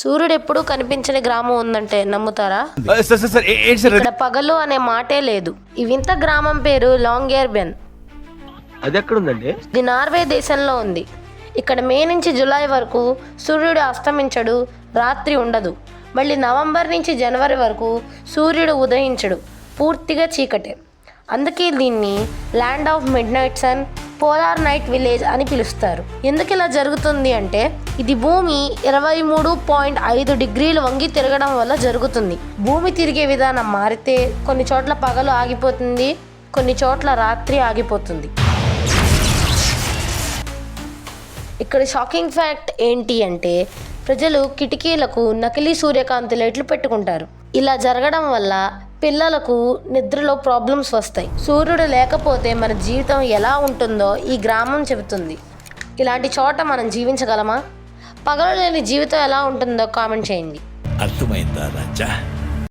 సూర్యుడు ఎప్పుడూ కనిపించని గ్రామం ఉందంటే నమ్ముతారా? ఇక్కడ పగలు అనే మాటే లేదు. ఈ వింత గ్రామం పేరు లాంగేర్బెన్. అది ఎక్కడుందండి ఇది నార్వే దేశంలో ఉంది. ఇక్కడ మే నుంచి జూలై వరకు సూర్యుడు అస్తమించడు రాత్రి ఉండదు. మళ్ళీ నవంబర్ నుంచి జనవరి వరకు సూర్యుడు ఉదయించడు పూర్తిగా చీకటే. అందుకే దీన్ని land of midnight sun polar night village అని పిలుస్తారు. ఎందుకు ఇలా జరుగుతుంది అంటే ఇది భూమి ఇరవై మూడు పాయింట్ ఐదు డిగ్రీలు వంగి తిరగడం వల్ల జరుగుతుంది. భూమి తిరిగే విధానం మారితే కొన్ని చోట్ల పగలు ఆగిపోతుంది కొన్ని చోట్ల రాత్రి ఆగిపోతుంది. ఇక్కడ షాకింగ్ ఫ్యాక్ట్ ఏంటి అంటే ప్రజలు కిటికీలకు నకిలీ సూర్యకాంతి లైట్లు పెట్టుకుంటారు. ఇలా జరగడం వల్ల పిల్లలకు నిద్రలో ప్రాబ్లమ్స్ వస్తాయి. సూర్యుడు లేకపోతే మన జీవితం ఎలా ఉంటుందో ఈ గ్రామం చెబుతుంది. ఇలాంటి చోట మనం జీవించగలమా? పగలు లేని జీవితం ఎలా ఉంటుందో కామెంట్ చేయండి. అర్థమైందా రాజా?